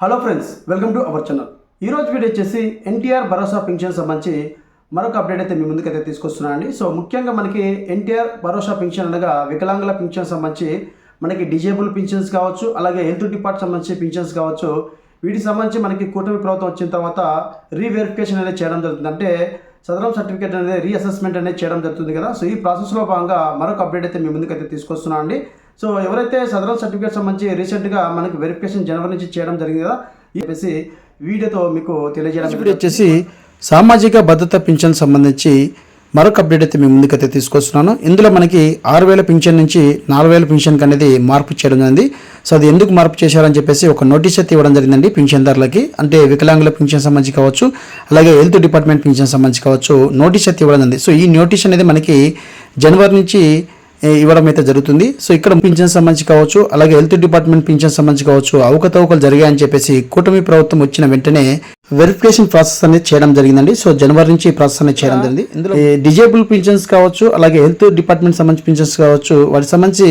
Hello friends welcome to our channel. ఈరోజు video వచ్చేసి ఎన్టీఆర్ భరోసా pension సంబంధించి మరొక అప్డేట్ అయితే మీ ముందుకైతే తీసుకొస్తున్నానండి సో ముఖ్యంగా మనకి ఎన్టీఆర్ భరోసా పింఛన్ అనగా వికలాంగుల పింఛన్ సంబంధించి మనకి డిజేబుల్ పింఛన్స్ కావచ్చు అలాగే హెల్త్ డిపార్ట్ సంబంధించి పింఛన్స్ కావచ్చు. వీటికి సంబంధించి మనకి కూటమి ప్రభుత్వం వచ్చిన తర్వాత రీవెరిఫికేషన్ అనేది చేయడం జరుగుతుంది. అంటే సదరం సర్టిఫికేట్ అనేది రీఅసెస్మెంట్ అనేది చేయడం జరుగుతుంది కదా. సో ఈ ప్రాసెస్లో భాగంగా మరొక అప్డేట్ అయితే మీ ముందుకైతే తీసుకొస్తున్నాను అండి. సో ఎవరైతే సదరం సర్టిఫికేట్ సంబంధించి రీసెంట్గా మనకి వెరిఫికేషన్ జనవరి నుంచి చేయడం జరిగింది కదా చెప్పేసి వీడియోతో మీకు తెలియజేయడం వచ్చేసి సామాజిక భద్రత పింఛన్ సంబంధించి మరొక అప్డేట్ అయితే మీ ముందుకైతే తీసుకొస్తున్నాను. ఇందులో మనకి ఆరు వేల పింఛన్ నుంచి నాలుగు వేల పింఛన్కి అనేది మార్పు చేయడం జరిగింది. సో అది ఎందుకు మార్పు చేశారని చెప్పేసి ఒక నోటీస్ అయితే ఇవ్వడం జరిగిందండి పింఛన్దారులకి. అంటే వికలాంగుల పింఛన్ సంబంధించి కావచ్చు అలాగే హెల్త్ డిపార్ట్మెంట్ పింఛన్ సంబంధించి కావచ్చు నోటీస్ అయితే ఇవ్వడం జరిగింది. సో ఈ నోటీస్ అనేది మనకి జనవరి నుంచి ఇవ్వడం అయితే జరుగుతుంది. సో ఇక్కడ పింఛన్ సంబంధించి కావచ్చు అలాగే హెల్త్ డిపార్ట్మెంట్ పింఛన్ సంబంధించి కావచ్చు అవకతవకలు జరిగాయని చెప్పేసి కూటమి ప్రభుత్వం వచ్చిన వెంటనే వెరిఫికేషన్ ప్రాసెస్ అనేది చేయడం జరిగిందండి. సో జనవరి నుంచి ఈ ప్రాసెస్ అనేది చేయడం జరిగింది. ఇందులో డిజేబుల్ పింఛన్స్ కావచ్చు అలాగే హెల్త్ డిపార్ట్మెంట్ సంబంధించి పింఛన్స్ కావచ్చు వాటి సంబంధించి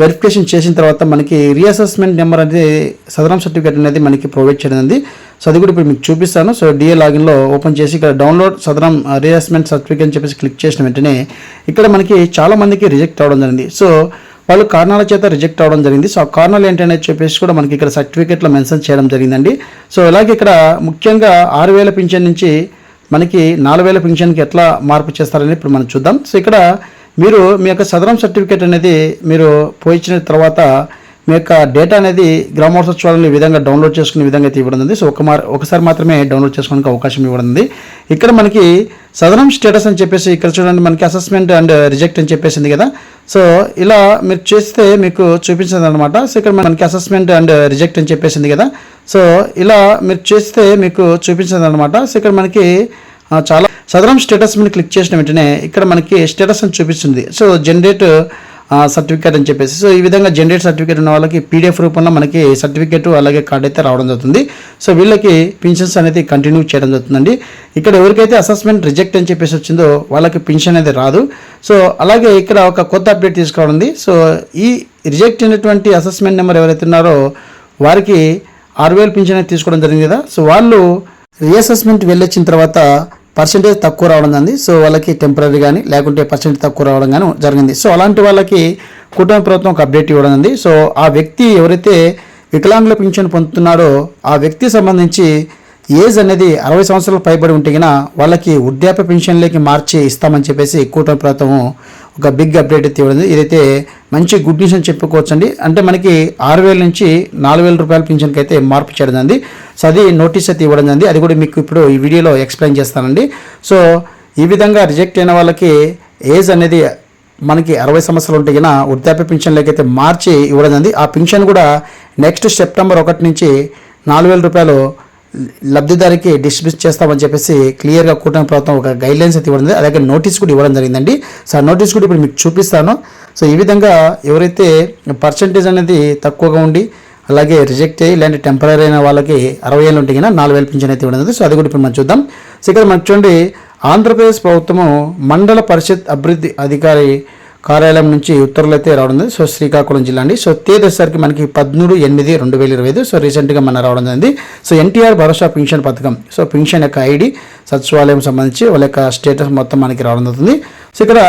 వెరిఫికేషన్ చేసిన తర్వాత మనకి రీఅసెస్మెంట్ నెంబర్ అనేది సదరం సర్టిఫికేట్ అనేది మనకి ప్రొవైడ్ చేయడం ఉంది. సో అది కూడా ఇప్పుడు మీకు చూపిస్తాను. సో డిఏ లాగిన్లో ఓపెన్ చేసి ఇక్కడ డౌన్లోడ్ సదరం రీఅసెస్మెంట్ సర్టిఫికేట్ అని చెప్పేసి క్లిక్ చేసిన వెంటనే ఇక్కడ మనకి చాలా మందికి రిజెక్ట్ అవ్వడం జరిగింది. సో వాళ్ళు కారణాల చేత రిజెక్ట్ అవ్వడం జరిగింది. సో ఆ కారణాలు ఏంటనే చెప్పేసి కూడా మనకి ఇక్కడ సర్టిఫికేట్లో మెన్షన్ చేయడం జరిగిందండి. సో ఇలాగే ఇక్కడ ముఖ్యంగా ఆరు వేల పింఛన్ నుంచి మనకి నాలుగు వేల పింఛన్కి ఎట్లా మార్పు చేస్తారని ఇప్పుడు మనం చూద్దాం. సో ఇక్కడ మీరు మీ యొక్క సదరం సర్టిఫికేట్ అనేది మీరు పోయించిన తర్వాత మీ యొక్క డేటా అనేది గ్రామోత్సవాలను ఈ విధంగా డౌన్లోడ్ చేసుకునే విధంగా అయితే ఇవ్వడం ఉంది సో ఒక మార్ ఒకసారి మాత్రమే డౌన్లోడ్ చేసుకోవడానికి అవకాశం ఇవ్వడం ఉంది ఇక్కడ మనకి సదరం స్టేటస్ అని చెప్పేసి ఇక్కడ చూడండి మనకి అసెస్మెంట్ అండ్ రిజెక్ట్ అని చెప్పేసింది కదా. సో ఇలా మీరు చేస్తే మీకు చూపించింది అనమాట సో ఇక్కడ మనకి అసెస్మెంట్ అండ్ రిజెక్ట్ అని చెప్పేసింది కదా. సో ఇలా మీరు చేస్తే మీకు చూపించింది అనమాట సో ఇక్కడ మనకి చాలా సదరం స్టేటస్ మీద క్లిక్ చేసిన వెంటనే ఇక్కడ మనకి స్టేటస్ అని చూపిస్తుంది. సో జనరేట్ సర్టిఫికేట్ అని చెప్పేసి. సో ఈ విధంగా జనరేట్ సర్టిఫికేట్ ఉన్న వాళ్ళకి పీడిఎఫ్ రూపంలో మనకి సర్టిఫికేట్ అలాగే కార్డ్ అయితే రావడం జరుగుతుంది. సో వీళ్ళకి పెన్షన్స్ అనేది కంటిన్యూ చేయడం జరుగుతుందండి. ఇక్కడ ఎవరికైతే అసెస్మెంట్ రిజెక్ట్ అని చెప్పేసి వచ్చిందో వాళ్ళకి పెన్షన్ అనేది రాదు. సో అలాగే ఇక్కడ ఒక కొత్త అప్డేట్ తీసుకోవడం ఉంది. సో ఈ రిజెక్ట్ అయినటువంటి అసెస్మెంట్ నెంబర్ ఎవరైతే ఉన్నారో వారికి ఆరు వేలు పింఛన్ అనేది తీసుకోవడం జరిగింది కదా. సో వాళ్ళు రీఅసెస్మెంట్ వెళ్ళొచ్చిన తర్వాత పర్సంటేజ్ తక్కువ రావడం జరిగింది సో వాళ్ళకి టెంపరీ కానీ లేకుంటే పర్సెంటేజ్ తక్కువ రావడం కానీ జరిగింది. సో అలాంటి వాళ్ళకి కుటుంబ ప్రభుత్వం ఒక అప్డేట్ ఇవ్వడం ఉంది. సో ఆ వ్యక్తి ఎవరైతే వికలాంగుల పింఛన్ పొందుతున్నాడో ఆ వ్యక్తి సంబంధించి ఏజ్ అనేది అరవై సంవత్సరాలు పైబడి ఉంటే వాళ్ళకి వృద్ధాప్య పెన్షన్లోకి మార్చి ఇస్తామని చెప్పేసి కూటమి ప్రభుత్వం ఒక బిగ్ అప్డేట్ అయితే ఇవ్వడం ఇదైతే మంచి గుడ్ న్యూస్ అని చెప్పుకోవచ్చు అండి అంటే మనకి ఆరు వేల నుంచి నాలుగు వేల రూపాయల పింఛన్కి అయితే మార్పు చేయడం జరిగింది. సో అది నోటీస్ అయితే ఇవ్వడం జరిగింది. అది కూడా మీకు ఇప్పుడు ఈ వీడియోలో ఎక్స్ప్లెయిన్ చేస్తానండి. సో ఈ విధంగా రిజెక్ట్ అయిన వాళ్ళకి ఏజ్ అనేది మనకి అరవై సంవత్సరాలు ఉంటే గిన వృద్ధాప్య పింఛన్లోకి అయితే మార్చి ఇవ్వడం జరిగింది. ఆ పింఛన్ కూడా నెక్స్ట్ సెప్టెంబర్ ఒకటి నుంచి నాలుగు వేల రూపాయలు లబ్ధిదారికి డిస్ట్రిబ్యూట్ చేస్తామని చెప్పేసి క్లియర్గా కూటమి ప్రభుత్వం ఒక గైడ్లైన్స్ అయితే ఇవ్వడం అలాగే నోటీస్ కూడా ఇవ్వడం జరిగిందండి. సో ఆ నోటీస్ కూడా ఇప్పుడు మీకు చూపిస్తాను. సో ఈ విధంగా ఎవరైతే పర్సంటేజ్ అనేది తక్కువగా ఉండి అలాగే రిజెక్ట్ అయ్యి ఇలాంటి టెంపరీ అయిన వాళ్ళకి అరవై ఏళ్ళు ఉంటే కన్నా నాలుగు వేల పింఛన్ అయితే ఇవ్వడం సో అది కూడా ఇప్పుడు మనం చూద్దాం. సో ఇక్కడ మనం చూడండి ఆంధ్రప్రదేశ్ ప్రభుత్వము మండల పరిషత్ అభివృద్ధి అధికారి కార్యాలయం నుంచి ఉత్తర్వులు అయితే రావడం జరిగింది. సో శ్రీకాకుళం జిల్లా అండి. సో తేదీ వచ్చేసరికి మనకి పదమూడు ఎనిమిది రెండు వేల ఇరవై ఐదు. సో రీసెంట్గా మన రావడం జరిగింది. సో ఎన్టీఆర్ భరోసా పెన్షన్ పథకం. సో పెన్షన్ యొక్క ఐడి సచివాలయం సంబంధించి వాళ్ళ యొక్క స్టేటస్ మొత్తం మనకి రావడం జరుగుతుంది. సో ఇక్కడ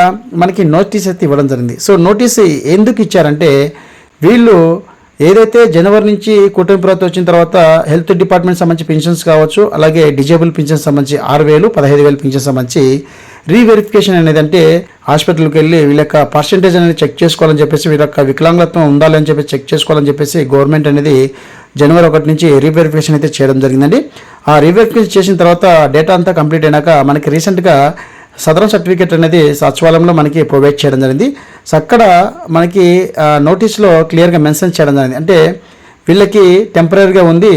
మనకి నోటీస్ అయితే ఇవ్వడం జరిగింది. సో నోటీస్ ఎందుకు ఇచ్చారంటే వీళ్ళు ఏదైతే జనవరి నుంచి కూటమి ప్రభుత్వం వచ్చిన తర్వాత హెల్త్ డిపార్ట్మెంట్ సంబంధించి పెన్షన్స్ కావచ్చు అలాగే డిజేబుల్ పెన్షన్ సంబంధించి ఆరు వేలు పదహైదు వేలు పెన్షన్ సంబంధించి రీవెరిఫికేషన్ అనేది అంటే హాస్పిటల్కి వెళ్ళి వీళ్ళ యొక్క పర్సంటేజ్ అనేది చెక్ చేసుకోవాలని చెప్పేసి వీళ్ళ యొక్క వికలాంగత్వం ఉండాలని చెప్పి చెక్ చేసుకోవాలని చెప్పేసి గవర్నమెంట్ అనేది జనవరి ఒకటి నుంచి రీవెరిఫికేషన్ అయితే చేయడం జరిగిందండి. ఆ రీవెరిఫికేషన్ చేసిన తర్వాత డేటా అంతా కంప్లీట్ అయినాక మనకి రీసెంట్గా సదరం సర్టిఫికేట్ అనేది సచివాలయంలో మనకి ప్రొవైడ్ చేయడం జరిగింది. సో అక్కడ మనకి నోటీస్లో క్లియర్గా మెన్షన్ చేయడం జరిగింది. అంటే వీళ్ళకి టెంపరీగా ఉంది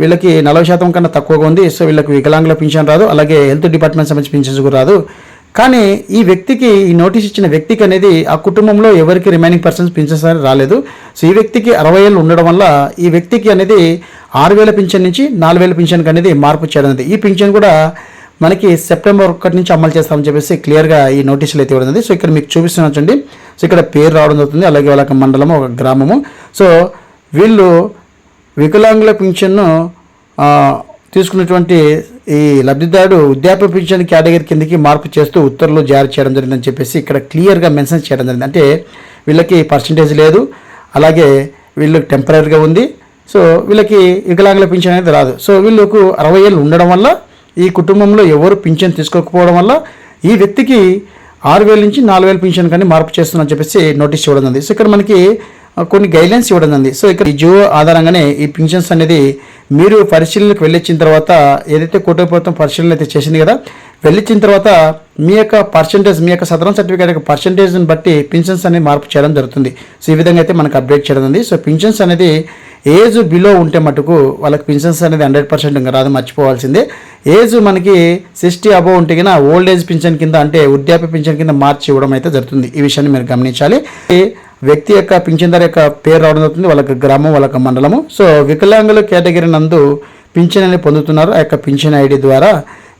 వీళ్ళకి నలభై శాతం కన్నా తక్కువగా ఉంది సో వీళ్ళకి వికలాంగుల పింఛన్ రాదు అలాగే హెల్త్ డిపార్ట్మెంట్ సంబంధించి పింఛన్స్ కూడా రాదు. కానీ ఈ వ్యక్తికి ఈ నోటీస్ ఇచ్చిన వ్యక్తికి అనేది ఆ కుటుంబంలో ఎవరికి రిమైనింగ్ పర్సన్స్ పింఛన్స్ అనేది రాలేదు. సో ఈ వ్యక్తికి అరవై ఏళ్ళు ఉండడం వల్ల ఈ వ్యక్తికి అనేది ఆరు వేల పింఛన్ నుంచి నాలుగు వేల పింఛన్కి అనేది మార్పు చేయడం అనేది ఈ పింఛన్ కూడా మనకి సెప్టెంబర్ ఒకటి నుంచి అమలు చేస్తామని చెప్పేసి క్లియర్గా ఈ నోటీసులు అయితే ఇవ్వడం సో ఇక్కడ మీకు చూపిస్తున్నా చూడండి. సో ఇక్కడ పేరు రావడం జరుగుతుంది. అలాగే వాళ్ళ మండలము ఒక గ్రామము. సో వీళ్ళు వికలాంగుల పింఛన్ను తీసుకున్నటువంటి ఈ లబ్ధిదారుడు వృద్ధాప్య పింఛన్ కేటగిరీ కిందకి మార్పు చేస్తూ ఉత్తర్వులు జారీ చేయడం జరిగిందని చెప్పేసి ఇక్కడ క్లియర్గా మెన్షన్ చేయడం జరిగింది. అంటే వీళ్ళకి పర్సంటేజ్ లేదు. అలాగే వీళ్ళు టెంపరీగా ఉంది. సో వీళ్ళకి వికలాంగుల పింఛన్ అనేది రాదు. సో వీళ్ళకు అరవై ఏళ్ళు ఉండడం వల్ల ఈ కుటుంబంలో ఎవరు పింఛన్ తీసుకోకపోవడం వల్ల ఈ వ్యక్తికి ఆరు వేల నుంచి నాలుగు వేల పింఛన్ కానీ మార్పు చేస్తుందని చెప్పేసి నోటీస్ ఇవ్వడం ఉంది సో ఇక్కడ మనకి కొన్ని గైడ్లైన్స్ ఇవ్వడం ఉంది సో ఇక్కడ ఈ జియో ఆధారంగానే ఈ పింఛన్స్ అనేది మీరు పరిశీలనకు వెళ్ళొచ్చిన తర్వాత ఏదైతే కూటమి ప్రభుత్వం పరిశీలన అయితే చేసింది కదా వెళ్ళిచ్చిన తర్వాత మీ యొక్క పర్సంటేజ్ మీ యొక్క సదరం సర్టిఫికేట్ యొక్క పర్సంటేజ్ని బట్టి పింఛన్స్ అనేది మార్పు చేయడం జరుగుతుంది. సో ఈ విధంగా అయితే మనకు అప్డేట్ చేయడం ఉంది. సో పింఛన్స్ అనేది ఏజ్ బిలో ఉంటే మటుకు వాళ్ళకి పింఛన్స్ అనేది హండ్రెడ్ పర్సెంట్ ఇంకా రాదు మర్చిపోవాల్సిందే. ఏజ్ మనకి సిక్స్టీ అబోవ్ ఉంటే కన్నా ఓల్డ్ ఏజ్ పింఛన్ కింద అంటే వృద్ధాప్య పింఛన్ కింద మార్చి ఇవ్వడం అయితే జరుగుతుంది. ఈ విషయాన్ని మీరు గమనించాలి. వ్యక్తి యొక్క పింఛన్దారు యొక్క పేరు రావడం జరుగుతుంది. వాళ్ళకి గ్రామం వాళ్ళకి మండలము. సో వికలాంగుల కేటగిరీ నందు పింఛన్ అనేది పొందుతున్నారు. ఆ యొక్క పింఛన్ ఐడి ద్వారా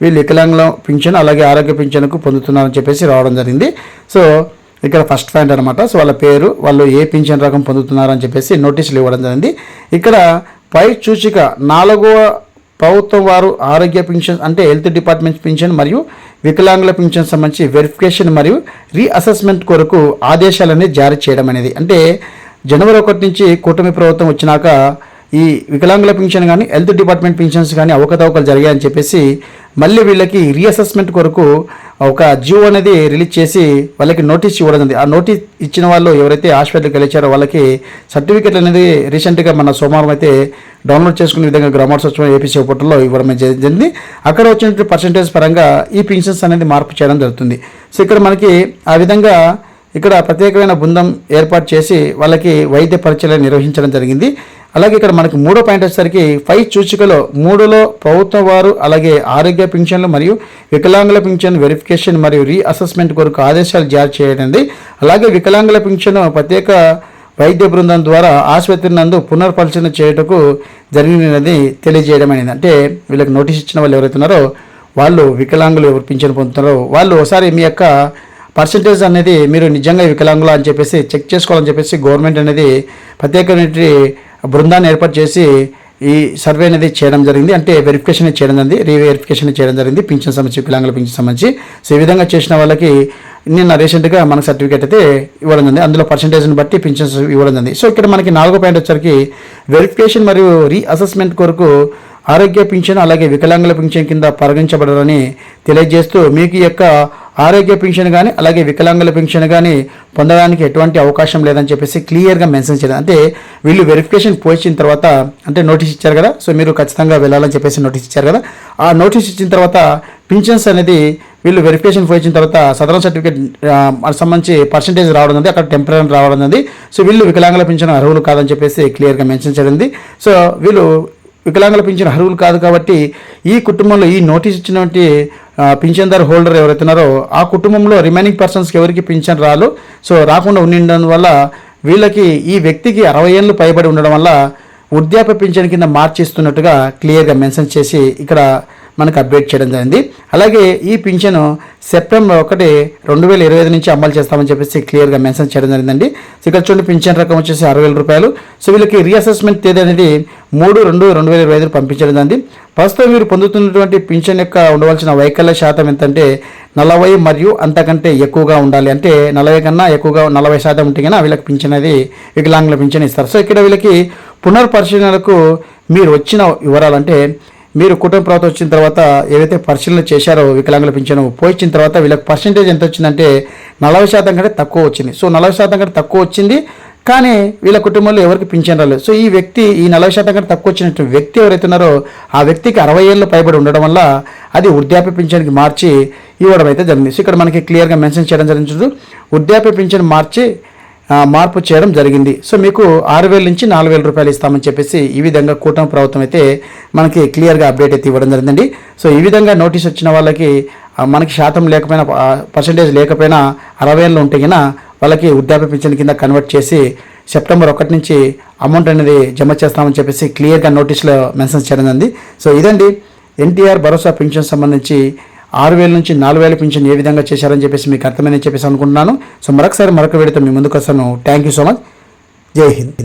వీళ్ళు వికలాంగుల పింఛన్ అలాగే ఆరోగ్య పింఛన్కు పొందుతున్నారని చెప్పేసి రావడం జరిగింది. సో ఇక్కడ ఫస్ట్ పాయింట్ అనమాట సో వాళ్ళ పేరు వాళ్ళు ఏ పింఛన్ రకం పొందుతున్నారని చెప్పేసి నోటీసులు ఇవ్వడం జరిగింది. ఇక్కడ పై సూచిక నాలుగవ ప్రభుత్వం వారు ఆరోగ్య పింఛన్ అంటే హెల్త్ డిపార్ట్మెంట్ పింఛన్ మరియు వికలాంగుల పింఛన్ సంబంధించి వెరిఫికేషన్ మరియు రీఅసెస్మెంట్ కొరకు ఆదేశాలనేది జారీ చేయడం అనేది. అంటే జనవరి ఒకటి నుంచి కూటమి ప్రభుత్వం వచ్చినాక ఈ వికలాంగుల పింఛన్ కానీ హెల్త్ డిపార్ట్మెంట్ పింఛన్స్ కానీ అవకతవకలు జరిగాయని చెప్పేసి మళ్ళీ వీళ్ళకి రీఅసెస్మెంట్ కొరకు ఒక జియో అనేది రిలీజ్ చేసి వాళ్ళకి నోటీస్ ఇవ్వడం ఆ నోటీస్ ఇచ్చిన వాళ్ళు ఎవరైతే హాస్పిటల్కి వెళ్ళారో వాళ్ళకి సర్టిఫికెట్ అనేది రీసెంట్గా మన సోమవారం అయితే డౌన్లోడ్ చేసుకునే విధంగా గ్రామోత్సవం ఏపీసీ పోర్టల్లో ఇవ్వడం జరిగింది. అక్కడ వచ్చినటువంటి పర్సంటేజ్ పరంగా ఈ పింఛన్స్ అనేది మార్పు చేయడం జరుగుతుంది. సో ఇక్కడ మనకి ఆ విధంగా ఇక్కడ ప్రత్యేకమైన బృందం ఏర్పాటు చేసి వాళ్ళకి వైద్య పరీక్షలు నిర్వహించడం జరిగింది. అలాగే ఇక్కడ మనకి మూడో పాయింట్ వచ్చేసరికి పై సూచికలో మూడులో ప్రభుత్వం వారు అలాగే ఆరోగ్య పింఛన్లు మరియు వికలాంగుల పింఛన్ వెరిఫికేషన్ మరియు రీ అసెస్మెంట్ కొరకు ఆదేశాలు జారీ చేయడండి అలాగే వికలాంగుల పింఛను ప్రత్యేక వైద్య బృందం ద్వారా ఆసుపత్రి నందు పునర్పరిశీలన చేయుటకు జరిగినది తెలియజేయడం అనేది అంటే వీళ్ళకి నోటీస్ ఇచ్చిన వాళ్ళు ఎవరైతే ఉన్నారో వాళ్ళు వికలాంగులు ఎవరు పింఛను పొందుతున్నారో వాళ్ళు ఒకసారి మీ యొక్క పర్సంటేజ్ అనేది మీరు నిజంగా వికలాంగులు అని చెప్పేసి చెక్ చేసుకోవాలని చెప్పేసి గవర్నమెంట్ అనేది ప్రత్యేకమైన బృందాన్ని ఏర్పాటు చేసి ఈ సర్వే అనేది చేయడం జరిగింది. అంటే వెరిఫికేషన్ చేయడం జరిగింది. రీవెరిఫికేషన్ చేయడం జరిగింది. పింఛన్ సంబంధించి వికలాంగుల పింఛన్ సంబంధించి. సో ఈ విధంగా చేసిన వాళ్ళకి నిన్న రీసెంట్గా మనకు సర్టిఫికేట్ అయితే ఇవ్వడం జరిగింది. అందులో పర్సంటేజ్ని బట్టి పింఛన్స్ ఇవ్వడం జరిగింది. సో ఇక్కడ మనకి నాలుగో పాయింట్ వచ్చరికి వెరిఫికేషన్ మరియు రీఅసెస్మెంట్ కొరకు ఆరోగ్య పింఛన్ అలాగే వికలాంగుల పింఛన్ కింద పరిగణించబడాలని తెలియజేస్తూ మీకు యొక్క ఆరోగ్య పెన్షన్ కానీ అలాగే వికలాంగుల పెన్షన్ కానీ పొందడానికి ఎటువంటి అవకాశం లేదని చెప్పేసి క్లియర్గా మెన్షన్ చేయడం అంటే వీళ్ళు వెరిఫికేషన్ పోయించిన తర్వాత అంటే నోటీస్ ఇచ్చారు కదా సో మీరు ఖచ్చితంగా వెళ్ళాలని చెప్పేసి నోటీస్ ఇచ్చారు కదా ఆ నోటీస్ ఇచ్చిన తర్వాత పింఛన్స్ అనేది వీళ్ళు వెరిఫికేషన్ పోయించిన తర్వాత సదరన్ సర్టిఫికేట్ సంబంధించి పర్సంటేజ్ రావడం ఉంది అక్కడ టెంపరీ రావడం ఉంది సో వీళ్ళు వికలాంగుల పింఛన్ అర్హులు కాదని చెప్పేసి క్లియర్గా మెన్షన్ చేయడం సో వీళ్ళు వికలాంగుల పింఛన్ అర్హులు కాదు కాబట్టి ఈ కుటుంబంలో ఈ నోటీస్ ఇచ్చినటువంటి పింఛన్దార్ పింఛన్దారు హోల్డర్ ఎవరైతున్నారో ఆ కుటుంబంలో రిమైనింగ్ పర్సన్స్కి ఎవరికి పింఛన్ రాలు సో రాకుండా ఉండడం వల్ల వీళ్ళకి ఈ వ్యక్తికి అరవై ఏళ్ళు పైబడి ఉండడం వల్ల వృద్ధాప్య పింఛన్ కింద మార్చిస్తున్నట్టుగా క్లియర్గా మెన్షన్ చేసి ఇక్కడ మనకు అప్డేట్ చేయడం జరిగింది. అలాగే ఈ పింఛను సెప్టెంబర్ ఒకటి రెండు వేల ఇరవై ఐదు నుంచి అమలు చేస్తామని చెప్పేసి క్లియర్గా మెన్షన్ చేయడం జరిగిందండి. సో ఇక్కడ చూడండి పింఛన్ రకం వచ్చేసి అరవై వేల రూపాయలు. సో వీళ్ళకి రీఅసెస్మెంట్ తేదీ అనేది మూడు రెండు రెండు వేల ఇరవై ఐదు పంపించడం జరిగింది. ప్రస్తుతం మీరు పొందుతున్నటువంటి పింఛన్ యొక్క ఉండవలసిన వైకల్య శాతం ఎంతంటే నలభై మరియు అంతకంటే ఎక్కువగా ఉండాలి. అంటే నలభై కన్నా ఎక్కువగా నలభై శాతం ఉంటే కన్నా వీళ్ళకి పింఛన్ అనేది వికలాంగుల పింఛన్ ఇస్తారు. సో ఇక్కడ వీళ్ళకి పునర్పరిశీలనలకు మీరు వచ్చిన వివరాలు అంటే మీరు కుటుంబ ప్రభుత్వం వచ్చిన తర్వాత ఏవైతే పరిశీలన చేశారో వికలాంగుల పింఛను పోయించిన తర్వాత వీళ్ళకి పర్సంటేజ్ ఎంత వచ్చిందంటే నలభై శాతం కంటే తక్కువ వచ్చింది. సో నలభై శాతం కంటే తక్కువ వచ్చింది. కానీ వీళ్ళ కుటుంబంలో ఎవరికి పింఛన్ రాలేదు. సో ఈ వ్యక్తి ఈ నలభై శాతం కంటే తక్కువ వచ్చినటువంటి వ్యక్తి ఎవరైతే ఉన్నారో ఆ వ్యక్తికి అరవై ఏళ్ళు పైబడి ఉండడం వల్ల అది వృద్ధాప్య పింఛన్కి మార్చి ఇవ్వడం అయితే జరిగింది. సో ఇక్కడ మనకి క్లియర్గా మెన్షన్ చేయడం జరిగింది. వృద్ధాప్య పింఛన్ మార్చి మార్పు చేయడం జరిగింది. సో మీకు ఆరు వేల నుంచి నాలుగు వేల రూపాయలు ఇస్తామని చెప్పేసి ఈ విధంగా కూటమి ప్రభుత్వం అయితే మనకి క్లియర్గా అప్డేట్ అయితే ఇవ్వడం జరిగిందండి. సో ఈ విధంగా నోటీస్ వచ్చిన వాళ్ళకి మనకి శాతం లేకపోయినా పర్సంటేజ్ లేకపోయినా అరవై ఏళ్ళు ఉంటే కన్నా వాళ్ళకి వృద్ధాప్య పింఛన్ కింద కన్వర్ట్ చేసి సెప్టెంబర్ ఒకటి నుంచి అమౌంట్ అనేది జమ చేస్తామని చెప్పేసి క్లియర్గా నోటీస్లో మెన్షన్ చేయడం జరిగింది. సో ఇదండి. ఎన్టీఆర్ భరోసా పింఛన్ సంబంధించి ఆరు వేల నుంచి నాలుగు వేల పింఛన్ ఏ విధంగా చేశారని చెప్పేసి మీకు అర్థమైందని చెప్పేసి అనుకుంటున్నాను. సో మరొకసారి మరొక వీడితో మీ ముందుకు వస్తాను. థ్యాంక్ యూ సో మచ్ జై హింద్.